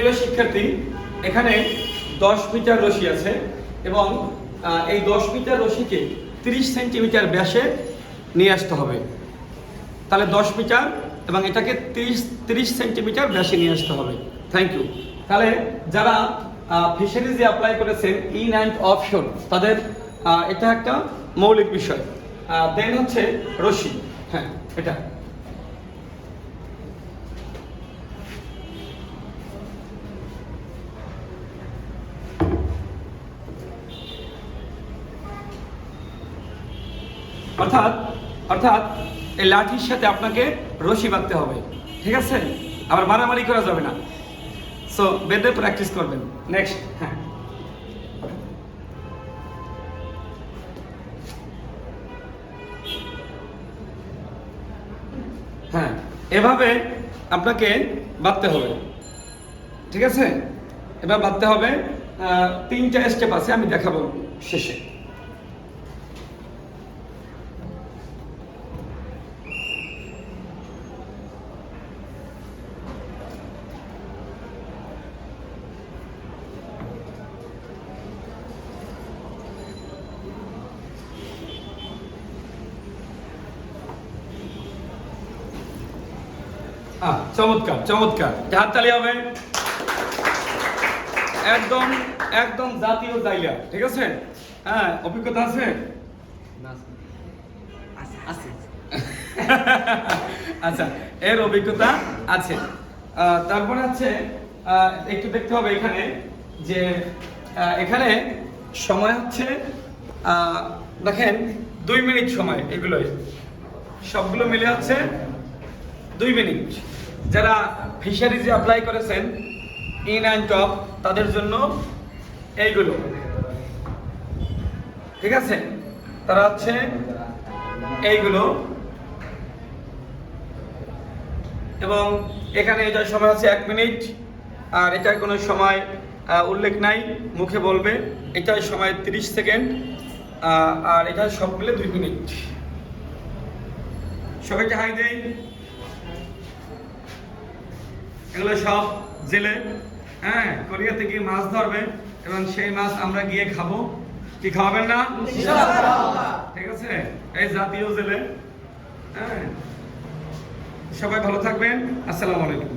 প্রিয় শিক্ষার্থী, এখানে দশ মিটার রশি আছে এবং এই দশ মিটার রশিকে তিরিশ সেন্টিমিটার ব্যাসে নিয়ে আসতে হবে। তাহলে দশ মিটার এবং এটাকে তিরিশ তিরিশ সেন্টিমিটার ব্যাসে নিয়ে আসতে হবে। থ্যাংক ইউ তাহলে যারা ফিশারিজে অ্যাপ্লাই করেছেন ইন অ্যান্ড অফশোর তাদের এটা একটা মৌলিক বিষয়। দেন হচ্ছে রশি। হ্যাঁ এটা। অর্থাৎ অর্থাৎ এই লাঠির সাথে আপনাকে রশি বাঁধতে হবে, ঠিক আছে? আবার মারামারি করা যাবে না। সো প্র্যাকটিস করবেন। নেক্সট হ্যাঁ। হ্যাঁ এভাবে আপনাকে বাঁধতে হবে, ঠিক আছে? এবার বাঁধতে হবে তিনটা স্টেপ আছে, আমি দেখাবো শেষে। চমৎকার চমৎকার। হাততালি হবে একদম একদম জাতীয় জায়গা ঠিক আছে? হ্যাঁ অভিজ্ঞতা আছে? আচ্ছা এর অভিজ্ঞতা আছে। তারপরে হচ্ছে একটু দেখতে হবে এখানে যে এখানে সময় হচ্ছে দেখেন দুই মিনিট সময় এগুলোই। সবগুলো মিলে হচ্ছে দুই মিনিট। যারা ফিশারিজে অ্যাপ্লাই করেছেন ইন অ্যান্ড টপ তাদের জন্য এইগুলো। ঠিক আছে? তারা হচ্ছে এইগুলো। এবং এখানে এটার সময় আছে এক মিনিট, আর এটার কোনো সময় উল্লেখ নাই, মুখে বলবে। এটার সময় তিরিশ সেকেন্ড আর এটা সব মিলে দুই মিনিট। সবাইকে হাই দেই। এগুলো সব জেলে হ্যাঁ কোরিয়া থেকে মাছ ধরবে এবং সেই মাছ আমরা গিয়ে খাব। কি খাওয়াবেন না? ঠিক আছে? এই জাতীয় জেলে। হ্যাঁ। সবাই ভালো থাকবেন। আসসালামু আলাইকুম।